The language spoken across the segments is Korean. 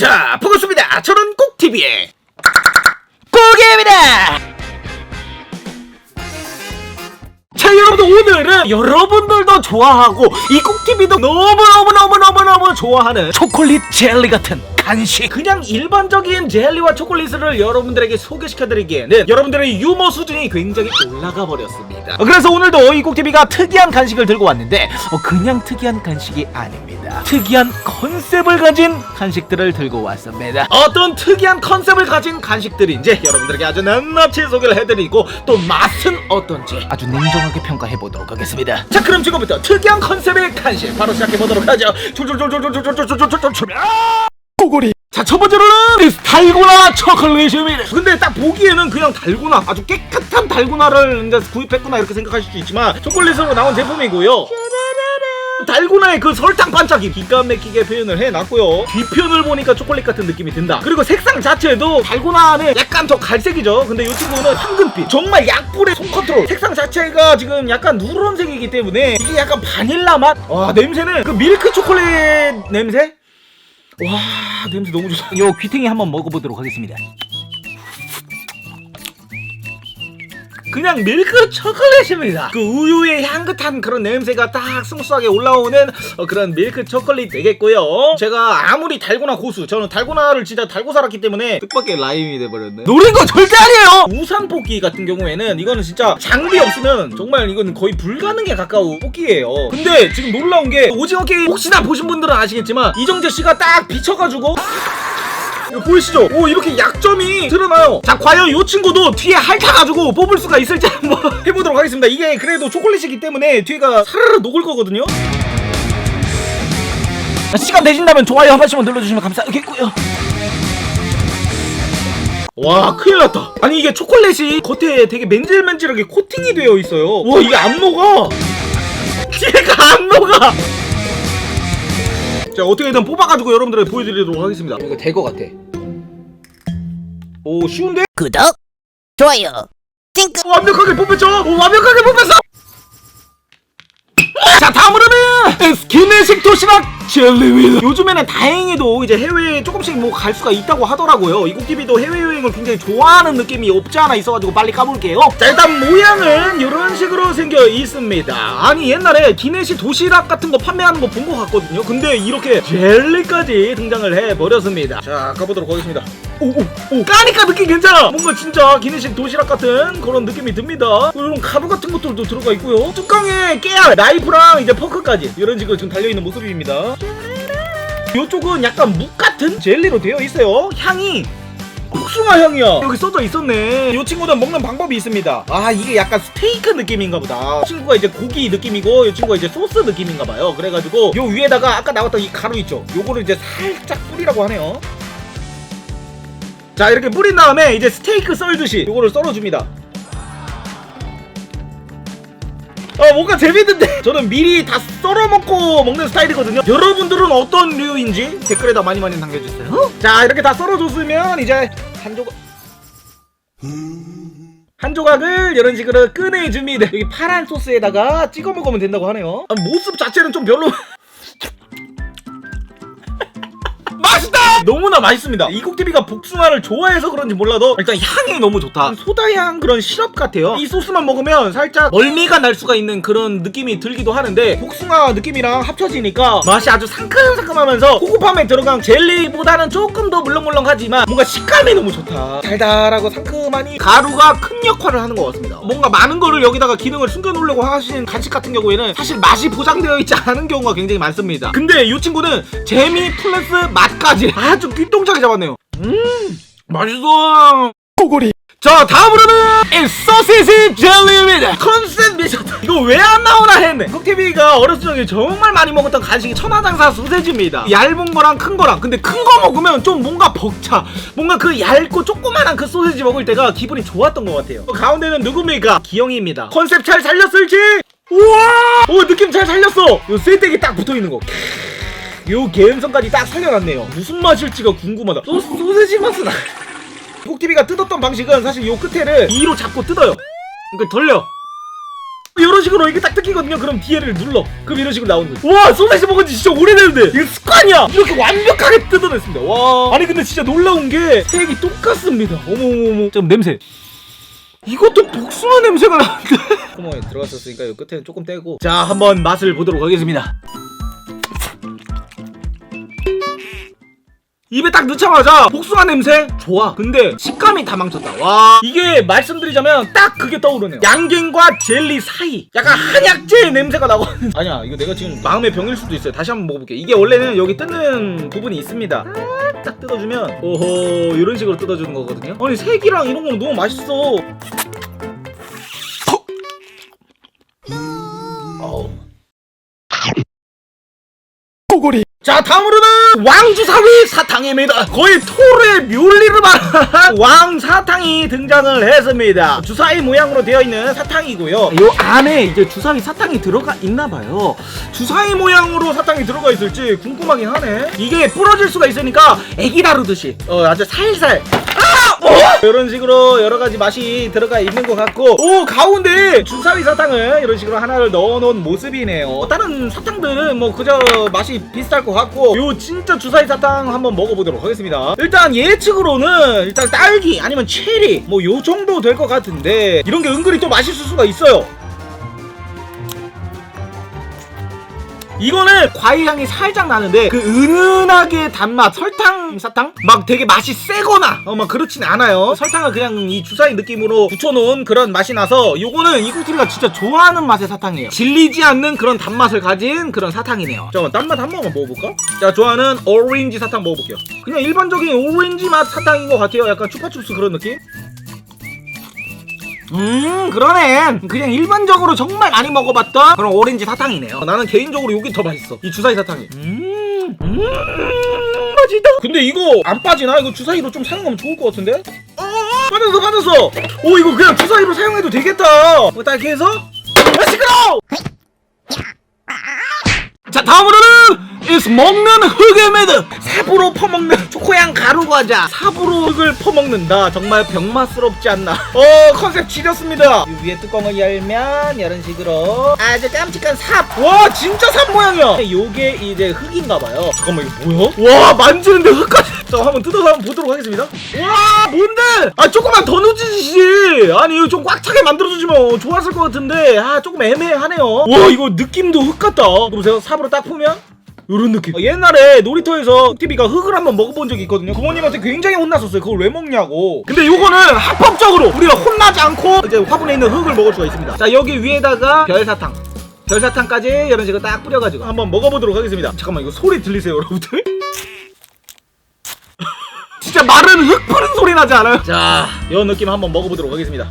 자, 반갑습니다. 저는 꼭TV의 꼭입니다. 자, 여러분들 오늘은 여러분들도 좋아하고 이 꼭TV도 너무너무너무너무너무 좋아하는 초콜릿 젤리 같은 간식. 그냥 일반적인 젤리와 초콜릿을 여러분들에게 소개시켜드리기에는 여러분들의 유머 수준이 굉장히 올라가 버렸습니다. 그래서 오늘도 이 꼭TV가 특이한 간식을 들고 왔는데 어, 그냥 특이한 간식이 아닙니다. 특이한 컨셉을 가진 간식들을 들고 왔습니다. 어떤 특이한 컨셉을 가진 간식들인지 여러분들에게 아주 낱낱이 소개를 해드리고 또 맛은 어떤지 아주 냉정하게 평가해 보도록 하겠습니다. 자 그럼 지금부터 특이한 컨셉의 간식 바로 시작해 보도록 하죠. 졸졸졸졸졸졸졸졸졸졸 출발! 꼬골이 자, 첫 번째로는 이 달고나 초콜릿입니다. 근데 딱 보기에는 그냥 달고나, 아주 깨끗한 달고나를 이제 구입했구나 이렇게 생각하실 수 있지만 초콜릿으로 나온 제품이고요. 달고나의 그 설탕 반짝이 기가 막히게 표현을 해놨고요. 뒤편을 보니까 초콜릿 같은 느낌이 든다. 그리고 색상 자체도 달고나는 약간 더 갈색이죠. 근데 이 친구는 황금빛. 정말 약불의 손 컨트롤. 색상 자체가 지금 약간 누런색이기 때문에 이게 약간 바닐라 맛. 와 냄새는 그 밀크 초콜릿 냄새? 와 냄새 너무 좋다. 요 귀탱이 한번 먹어보도록 하겠습니다. 그냥 밀크 초콜릿입니다. 그 우유의 향긋한 그런 냄새가 딱 스무스하게 올라오는 어, 그런 밀크 초콜릿 되겠고요. 제가 아무리 달고나 고수, 저는 달고나를 진짜 달고 살았기 때문에 뜻밖의 라임이 돼버렸네. 노린 거 절대 아니에요. 우산 뽑기 같은 경우에는 이거는 진짜 장비 없으면 정말 이거는 거의 불가능에 가까운 뽑기예요. 근데 지금 놀라운 게 오징어 게임 혹시나 보신 분들은 아시겠지만 이정재 씨가 딱 비쳐가지고. 이거 보이시죠? 오 이렇게 약점이 드러나요. 자 과연 이 친구도 뒤에 핥아가지고 뽑을 수가 있을지 한번 해보도록 하겠습니다. 이게 그래도 초콜릿이기 때문에 뒤가 사르르 녹을 거거든요. 시간 되신다면 좋아요 한 번씩만 눌러주시면 감사하겠고요. 와 큰일 났다. 아니 이게 초콜릿이 겉에 되게 맨질맨질하게 코팅이 되어 있어요. 와 이게 안 녹아. 뒤가 안 녹아. 자 어떻게든 뽑아가지고 여러분들에게 보여드리도록 하겠습니다. 이거 될 것 같아 오 쉬운데? 구독, 좋아요, 찡긋. 완벽하게 뽑혔죠? 오, 완벽하게 뽑혔어! 자 다음으로는 스키네식 도시락 젤리입니다 요즘에는 다행히도 이제 해외에 조금씩 뭐 갈 수가 있다고 하더라고요 이국TV도 해외여행을 굉장히 좋아하는 느낌이 없지 않아 있어가지고 빨리 까볼게요 자 일단 모양은 이런 식으로 생겨 있습니다 아니 옛날에 기내식 도시락 같은 거 판매하는 거 본 것 같거든요 근데 이렇게 젤리까지 등장을 해버렸습니다 자 가보도록 하겠습니다 오오오. 까니까 느낌 괜찮아. 뭔가 진짜 기내식 도시락 같은 그런 느낌이 듭니다. 이런 가루 같은 것들도 들어가 있고요. 뚜껑에 깨알 나이프랑 이제 포크까지. 이런 식으로 지금 달려있는 모습입니다. 이쪽은 약간 묵 같은 젤리로 되어 있어요. 향이 복숭아 향이야. 여기 써져 있었네. 이 친구는 먹는 방법이 있습니다. 아 이게 약간 스테이크 느낌인가 보다. 이 친구가 이제 고기 느낌이고 이 친구가 이제 소스 느낌인가 봐요. 그래가지고 요 위에다가 아까 나왔던 이 가루 있죠? 요거를 이제 살짝 뿌리라고 하네요 자 이렇게 뿌린 다음에 이제 스테이크 썰듯이 요거를 썰어줍니다. 어 뭔가 재밌는데? 저는 미리 다 썰어 먹고 먹는 스타일이거든요. 여러분들은 어떤 류인지 댓글에다 많이 많이 남겨주세요. 자 이렇게 다 썰어줬으면 이제 한 조각 한 조각을 이런 식으로 꺼내줍니다. 여기 파란 소스에다가 찍어 먹으면 된다고 하네요. 아, 모습 자체는 좀 별로 맛있다! 너무나 맛있습니다. 이국TV가 복숭아를 좋아해서 그런지 몰라도 일단 향이 너무 좋다. 소다향 그런 시럽 같아요. 이 소스만 먹으면 살짝 멀미가 날 수가 있는 그런 느낌이 들기도 하는데 복숭아 느낌이랑 합쳐지니까 맛이 아주 상큼상큼하면서 호구팜에 들어간 젤리보다는 조금 더 물렁물렁하지만 뭔가 식감이 너무 좋다. 달달하고 상큼하니 가루가 큰 역할을 하는 것 같습니다. 뭔가 많은 거를 여기다가 기능을 숨겨놓으려고 하시는 간식 같은 경우에는 사실 맛이 보장되어 있지 않은 경우가 굉장히 많습니다. 근데 이 친구는 재미 플러스 맛 까지 아주 귀동차게 잡았네요. 음, 맛있어. 꼬골이. 자, 다음으로는 이 소시지 젤리입니다. 컨셉 미쳤다. 이거 왜 안 나오나 했네. 콕TV가 어렸을 적에 정말 많이 먹었던 간식이 천하장사 소세지입니다. 얇은 거랑 큰 거랑. 근데 큰 거 먹으면 좀 뭔가 벅차. 뭔가 그 얇고 조그만한 그 소세지 먹을 때가 기분이 좋았던 것 같아요. 그 가운데는 누굽니까? 기영이입니다. 컨셉 잘 살렸을지? 우와! 오, 느낌 잘 살렸어. 요 쇠대기 딱 붙어 있는 거. 요 개음성까지 딱 살려놨네요. 무슨 맛일지가 궁금하다. 소, 소세지 맛은 아... 콕TV가 뜯었던 방식은 사실 요 끝에를 2로 잡고 뜯어요. 그러니까 돌려. 이런 식으로 이게 딱 뜯기거든요. 그럼 뒤에를 눌러. 그럼 이런 식으로 나오는 거지. 와 소세지 먹은 지 진짜 오래됐는데. 이거 습관이야. 이렇게 완벽하게 뜯어냈습니다. 와. 아니 근데 진짜 놀라운 게 색이 똑같습니다. 어머머머. 좀 냄새. 이것도 복숭아 냄새가 나는데. 구멍에 들어갔었으니까 이 끝에는 조금 떼고. 자 한번 맛을 보도록 하겠습니다 입에 딱 넣자마자 복숭아 냄새? 좋아. 근데 식감이 다 망쳤다. 와. 이게 말씀드리자면 딱 그게 떠오르네요. 양갱과 젤리 사이. 약간 한약재 냄새가 나거든 아니야 이거 내가 지금 마음의 병일 수도 있어요. 다시 한번 먹어볼게. 이게 원래는 여기 뜯는 부분이 있습니다. 딱 뜯어주면. 오호 이런 식으로 뜯어주는 거거든요. 아니 색이랑 이런 거는 너무 맛있어 자 다음으로는 왕주사위 사탕입니다. 거의 토르의 묘리를 말한 왕사탕이 등장을 했습니다. 주사위 모양으로 되어 있는 사탕이고요. 요 안에 이제 주사위 사탕이 들어가 있나봐요. 주사위 모양으로 사탕이 들어가 있을지 궁금하긴 하네. 이게 부러질 수가 있으니까 애기 다루듯이 어 아주 살살. 아! 어! 이런 식으로 여러 가지 맛이 들어가 있는 것 같고. 오 가운데 주사위 사탕을 이런 식으로 하나를 넣어놓은 모습이네요. 다른 사탕들은 뭐 그저 맛이 비슷할 것 같고. 요 진짜 주사위 사탕 한번 먹어보도록 하겠습니다. 일단 예측으로는 일단 딸기 아니면 체리 뭐 요 정도 될 것 같은데 이런 게 은근히 또 맛있을 수가 있어요 이거는 과일 향이 살짝 나는데 그 은은하게 단맛 설탕 사탕? 막 되게 맛이 세거나 어 막 그렇진 않아요. 설탕을 그냥 이 주사위 느낌으로 붙여놓은 그런 맛이 나서 요거는 이국티리가 진짜 좋아하는 맛의 사탕이에요. 질리지 않는 그런 단맛을 가진 그런 사탕이네요. 잠깐만 딴맛 한 번만 먹어볼까? 자 좋아하는 오렌지 사탕 먹어볼게요. 그냥 일반적인 오렌지 맛 사탕인 것 같아요. 약간 추파춥스 그런 느낌? 음 그러네. 그냥 일반적으로 정말 많이 먹어봤던 그런 오렌지 사탕이네요. 나는 개인적으로 이게 더 맛있어. 이 주사위 사탕이. 음, 음 맛있다. 근데 이거 안 빠지나? 이거 주사위로 좀 사용하면 좋을 것 같은데? 어 빠졌어 빠졌어. 오 이거 그냥 주사위로 사용해도 되겠다. 뭐딱 이렇게 해서 아 시끄러워 자 다음으로는 is 먹는 흙의 매드 삽으로 퍼먹는 초코향 가루 과자. 삽으로 흙을 퍼먹는다. 정말 병맛스럽지 않나. 어 컨셉 지렸습니다. 이 위에 뚜껑을 열면 이런 식으로. 아주 깜찍한 삽와 진짜 삽 모양이야. 요게 이제 흙인가봐요. 잠깐만 이거 뭐야? 와 만지는데 흙까지. 자 한번 뜯어서 한번 보도록 하겠습니다. 와 뭔데? 아 조금만 더 넣어주지. 아니 이거 좀 꽉 차게 만들어주지면 좋았을 것 같은데. 아 조금 애매하네요. 와 이거 느낌도 흙 같다. 보세요 삽으로 딱 보면 요런 느낌. 어, 옛날에 놀이터에서 TV가 흙을 한번 먹어본 적이 있거든요. 부모님한테 굉장히 혼났었어요. 그걸 왜 먹냐고. 근데 요거는 합법적으로 우리가 혼나지 않고 이제 화분에 있는 흙을 먹을 수가 있습니다. 자 여기 위에다가 별사탕. 별사탕까지 이런 식으로 딱 뿌려가지고 한번 먹어보도록 하겠습니다. 잠깐만 이거 소리 들리세요 여러분들? 진짜 마른 흙 푸는 소리 나지 않아요? 자, 이 느낌 한번 먹어보도록 하겠습니다.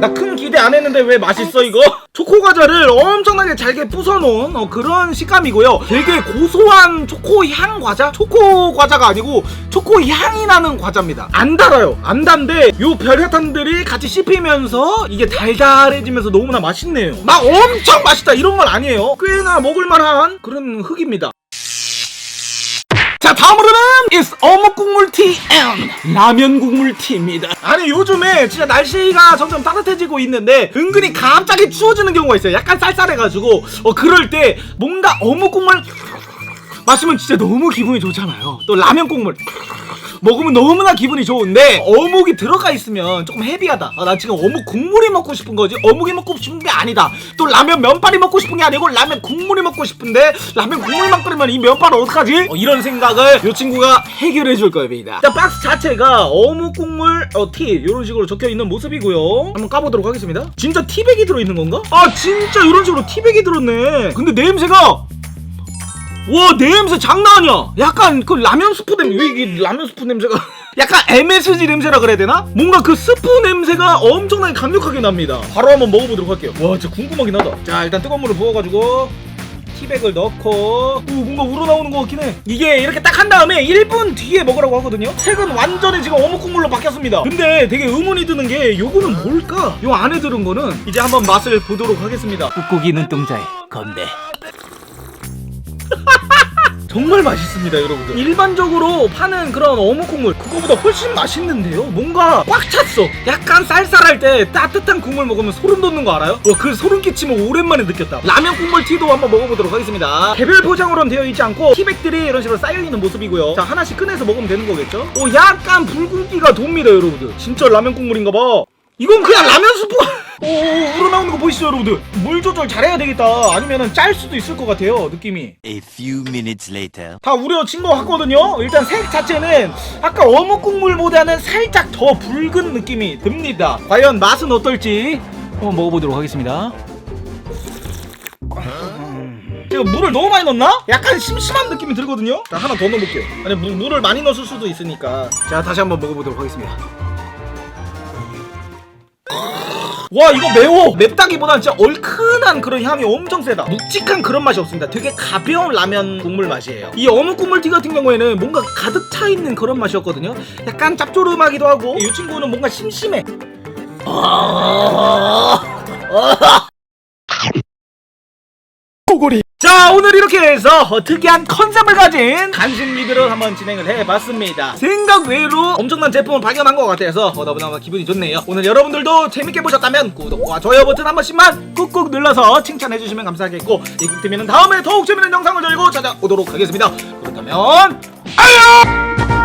나 큰 기대 안 했는데 왜 맛있어 이거? 초코 과자를 엄청나게 잘게 부숴놓은 어, 그런 식감이고요. 되게 고소한 초코 향 과자? 초코 과자가 아니고 초코 향이 나는 과자입니다. 안 달아요. 안 단데 요 별사탕들이 같이 씹히면서 이게 달달해지면서 너무나 맛있네요. 막 엄청 맛있다 이런 건 아니에요. 꽤나 먹을만한 그런 흙입니다. 자 다음으로는 is 어묵 국물 티 and 라면 국물 티입니다. 아니 요즘에 진짜 날씨가 점점 따뜻해지고 있는데 은근히 갑자기 추워지는 경우가 있어요. 약간 쌀쌀해가지고. 어 그럴 때 뭔가 어묵 국물 마시면 진짜 너무 기분이 좋잖아요. 또 라면 국물 먹으면 너무나 기분이 좋은데 어묵이 들어가 있으면 조금 헤비하다. 아, 나 지금 어묵 국물이 먹고 싶은 거지. 어묵이 먹고 싶은 게 아니다. 또 라면 면발이 먹고 싶은 게 아니고 라면 국물이 먹고 싶은데 라면 국물만 끓이면 이 면발은 어떡하지? 어, 이런 생각을 이 친구가 해결해 줄 겁니다. 자 박스 자체가 어묵 국물 어, 티 이런 식으로 적혀 있는 모습이고요. 한번 까보도록 하겠습니다. 진짜 티백이 들어있는 건가? 아 진짜 이런 식으로 티백이 들었네. 근데 냄새가 와 냄새 장난 아니야. 약간 그 라면 스프 냄새 왜 이게 라면 스프 냄새가 약간 MSG 냄새라 그래야 되나? 뭔가 그 스프 냄새가 엄청나게 강력하게 납니다. 바로 한번 먹어보도록 할게요. 와 진짜 궁금하긴 하다. 자 일단 뜨거운 물을 부어가지고 티백을 넣고 오 뭔가 우러나오는 것 같긴 해. 이게 이렇게 딱 한 다음에 1분 뒤에 먹으라고 하거든요. 색은 완전히 지금 어묵 국물로 바뀌었습니다. 근데 되게 의문이 드는 게 요거는 뭘까? 요 안에 들은 거는 이제 한번 맛을 보도록 하겠습니다. 꾹꾹이 눈동자에 건배 정말 맛있습니다 여러분들. 일반적으로 파는 그런 어묵 국물 그거보다 훨씬 맛있는데요? 뭔가 꽉 찼어. 약간 쌀쌀할 때 따뜻한 국물 먹으면 소름 돋는 거 알아요? 와, 그 소름 끼치면 오랜만에 느꼈다. 라면 국물 티도 한번 먹어보도록 하겠습니다. 개별 포장으로는 되어 있지 않고 티백들이 이런 식으로 쌓여있는 모습이고요. 자 하나씩 꺼내서 먹으면 되는 거겠죠? 오 약간 붉은기가 돕니다 여러분들. 진짜 라면 국물인가 봐. 이건 그냥 라면 스프 오 우러나오는 거 보이시죠 여러분들 물 조절 잘해야 되겠다 아니면은 짤 수도 있을 것 같아요 느낌이 A few minutes later. 다 우려진 것 같거든요. 일단 색 자체는 아까 어묵 국물보다는 살짝 더 붉은 느낌이 듭니다. 과연 맛은 어떨지 한번 먹어보도록 하겠습니다. 제가 물을 너무 많이 넣었나? 약간 심심한 느낌이 들거든요. 자 하나 더 넣어볼게요. 아니 물, 물을 많이 넣었을 수도 있으니까. 자 다시 한번 먹어보도록 하겠습니다. 와 이거 매워. 맵다기보다는 진짜 얼큰한 그런 향이 엄청 세다. 묵직한 그런 맛이 없습니다. 되게 가벼운 라면 국물 맛이에요. 이 어묵 국물티 같은 경우에는 뭔가 가득 차 있는 그런 맛이었거든요. 약간 짭조름하기도 하고 이 친구는 뭔가 심심해 자 오늘 이렇게 해서 어, 특이한 컨셉을 가진 간식 리뷰를 한번 진행을 해봤습니다. 생각 외로 엄청난 제품을 발견한 것 같아서 어, 너무너무 기분이 좋네요. 오늘 여러분들도 재밌게 보셨다면 구독과 좋아요 버튼 한 번씩만 꾹꾹 눌러서 칭찬해주시면 감사하겠고 이국팀이는 다음에 더욱 재밌는 영상을 들고 찾아오도록 하겠습니다. 그렇다면 안녕